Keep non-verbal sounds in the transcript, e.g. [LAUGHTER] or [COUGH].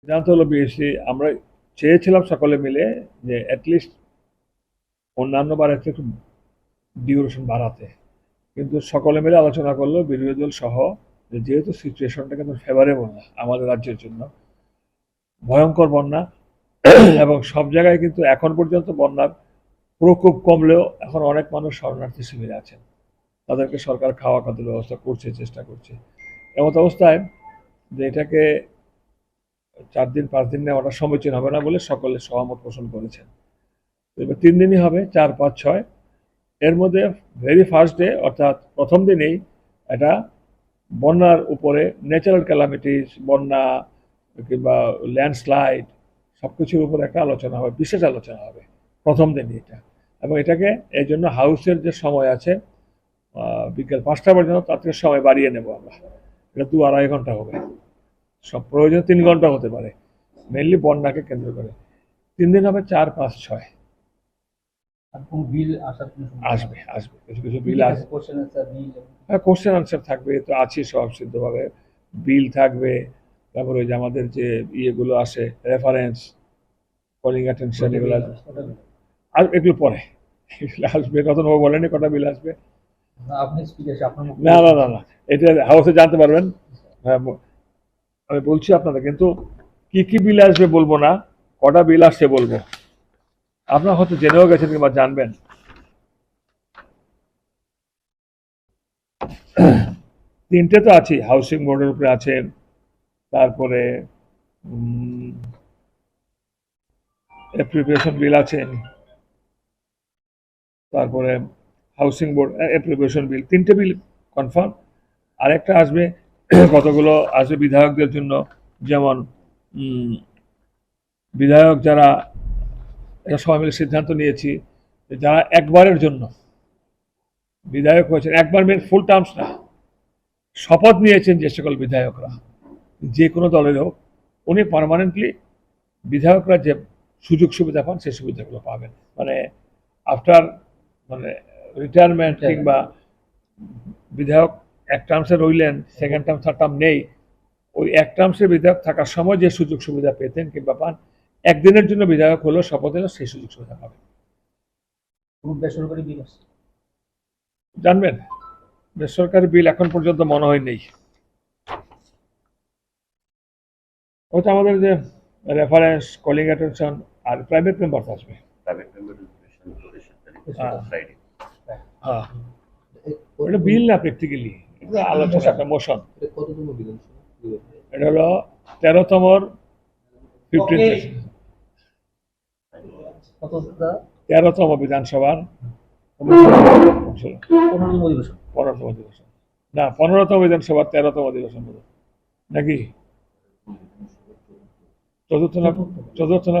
সিদ্ধান্ত হলো বিএসসি আমরা চেয়েছিলাম সকলে মিলে যে অ্যাটলিস্ট অন্যান্য বারের থেকে একটু ডিউরেশন বাড়াতে। কিন্তু সকলে মিলে আলোচনা করল বিরোধী দল সহ যে যেহেতু সিচুয়েশনটা কিন্তু ফেভারেবল না আমাদের রাজ্যের জন্য ভয়ঙ্কর বন্যা [COUGHS] এবং সব জায়গায় কিন্তু এখন পর্যন্ত বন্যার প্রকোপ কমলেও এখন অনেক মানুষ শরণার্থী শিবিরে আছেন। তাদেরকে সরকার খাওয়া খাদ্যের ব্যবস্থা করছে চেষ্টা করছে। এমত অবস্থায় যে এটাকে চার দিন, পাঁচ দিন নেওয়াটা সমীচীন হবে না বলে সকলে সহমত পোষণ করেছেন। এবার তিন দিনই হবে, চার, পাঁচ, ছয়। এর মধ্যে ভেরি ফার্স্ট ডে অর্থাৎ প্রথম দিনেই এটা বন্যার উপরে ন্যাচারাল ক্যালামিটিস বন্যা কিংবা ল্যান্ডস্লাইড সব কিছুর উপরে একটা আলোচনা হবে, বিশেষ আলোচনা হবে, প্রথম দিনই এটা। এবং এটাকে এই জন্য হাউসের যে সময় আছে বিকেল পাঁচটা পর্যন্ত তার থেকে সময় বাড়িয়ে নেব আমরা। এটা দু আড়াই ঘণ্টা হবে। সব প্রয়োজন তিন ঘণ্টা হতে পারে। মেনলি বন্যাকে কেন্দ্র করে। তিন দিন হবে চার পাঁচ ছয়। বিল আসবে আসবে। কিছু কিছু বিল আসবে বিল হ্যাঁ কোশ্চেন আনসার থাকবে তো আছে সব সিদ্ধভাবে। বিল থাকবে তারপরে ওই যে আমাদের যে ইয়েগুলো আসে রেফারেন্স কলিং অ্যাটেনশন এগুলো আর এগুলো পরে। এগুলো আসবে বলেনি কটা বিল আসবে। না না না না এটা হাউসে জানতে পারবেন। হ্যাঁ আমি বলছি আপনাদের, কিন্তু কি কি বিল আসবে বলব না, কটা বিল আসছে বলব? আপনার হয়তো জেনেও গেছেন কিংবা জানবেন। তিনটে তো আছে হাউসিং বোর্ডের উপরে আছে, তারপরে অ্যাপ্লিকেশন বিল আছে, তারপরে হাউসিং বোর্ড অ্যাপ্লিকেশন বিল তিনটে বিল কনফার্ম আরেকটা আসবে কতগুলো আছে বিধায়কদের জন্য? যেমন বিধায়ক যারা এটা সবাই মিলে সিদ্ধান্ত নিয়েছি যারা একবারের জন্য বিধায়ক হয়েছেন, একবার মেন ফুল টার্মস না, শপথ নিয়েছেন যে সকল বিধায়করা, যে কোনো দলের হোক, উনি পার্মানেন্টলি বিধায়করা যে সুযোগ সুবিধা পান, সেই সুবিধাগুলো পাবেন। মানে আফটার মানে রিটায়ারমেন্ট কিংবা বিধায়ক এক টার্মসে রইলেন সেকেন্ড টার্ম থার্ড টার্ম নেই। ওই এক টার্মসে বিধায়ক থাকার সময় যে সুযোগ সুবিধা পেতেন কিংবা পান একদিনের জন্য বিধায়ক হলো শপথ হলো সেই সুযোগ সুবিধা পাবেন। বেসরকারি বিল আছে? জানবেন বেসরকারি বিল এখন পর্যন্ত মনে হয় নেই। ওটা আমাদের যে রেফারেন্স কলিং অ্যাটেনশন আর প্রাইভেট মেম্বার আসবে. Friday. হ্যাঁ। ওটা বিল না প্র্যাকটিক্যালি আলোচনা একটা মোশন এটা কততম বিধানসভা এটা হলো তেরোতমর ফিফটিন তেরোতম বিধানসভার পনেরোতম অধিবেশন। না পনেরোতম বিধানসভার তেরোতম অধিবেশন নাকি? চতুর্থ না চতুর্থ না